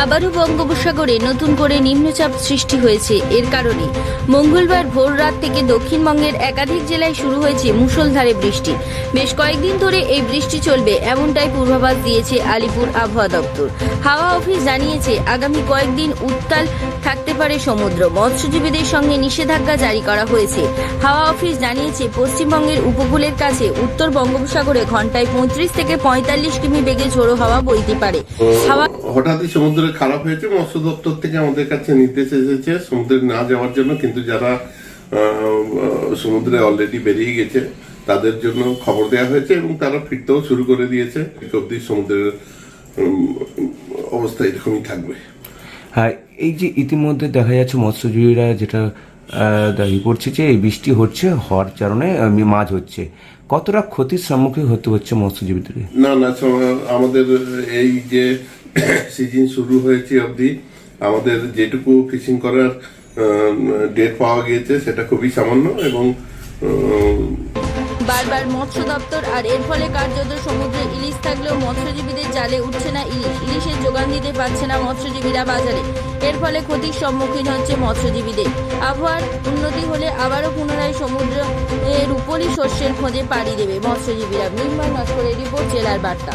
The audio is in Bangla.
আবারও বঙ্গোপসাগরে নতুন করে নিম্নচাপ সৃষ্টি হয়েছে। এর কারণে মঙ্গলবার ভোর রাত থেকে দক্ষিণবঙ্গের একাধিক জেলায় শুরু হয়েছে মুষলধারে বৃষ্টি। বেশ কয়েকদিন ধরে এই বৃষ্টি চলবে এমনটাই পূর্বাভাস দিয়েছে আলিপুর আবহাওয়া দপ্তর। হাওয়া অফিস জানিয়েছে আগামী কয়েকদিন উত্তাল থাকতে পারে সমুদ্র। মৎস্যজীবীদের সঙ্গে নিষেধাজ্ঞা জারি করা হয়েছে। হাওয়া অফিস জানিয়েছে পশ্চিমবঙ্গের উপকূলের কাছে উত্তর বঙ্গোপসাগরে ঘন্টায় পঁয়ত্রিশ থেকে পঁয়তাল্লিশ কিমি বেগে ঝোড়ো হাওয়া বইতে পারে। হাওয়া হঠাৎই সমুদ্রে খারাপ হয়েছে মৎস্য দপ্তর থেকে আমাদের কাছে নির্দেশ এসেছে সমুদ্রে না যাওয়ার জন্য কিন্তু যারা সমুদ্রে অলরেডি বেরিয়ে গেছে তাদের জন্য খবর দেওয়া হয়েছে এবং তারা ফিরতেও শুরু করে দিয়েছে। অব্দি সমুদ্রের অবস্থা এরকমই থাকবে। হ্যাঁ এই যে ইতিমধ্যে দেখা যাচ্ছে মৎস্যজীবীরা যেটা দাবি করছে যে এই বৃষ্টি হচ্ছে হওয়ার কারণে মাছ হচ্ছে। কতটা ক্ষতির সম্মুখীন হতে হচ্ছে মৎস্যজীবীদের না না আমাদের এই যে সিজন শুরু হয়েছে অবধি, আমাদের যেটুকু ফিশিং করার ডেট পাওয়া গিয়েছে, সেটা খুবই সামান্য এবং বারবার মৎস্য দপ্তর আর এর ফলে কার্যত সমুদ্রে ইলিশ থাকলেও মৎস্যজীবীদের জালে উঠছে না ইলিশ। ইলিশের যোগান দিতে পারছে না মৎস্যজীবীরা বাজারে। এর ফলে ক্ষতির সম্মুখীন হচ্ছে মৎস্যজীবীদের। আবহাওয়ার উন্নতি হলে আবারও পুনরায় সমুদ্র এর উপরই শস্যের খোঁজে পাড়ি দেবে মৎস্যজীবীরা। নির্মল নস্করের রিপোর্ট, জেলার বার্তা।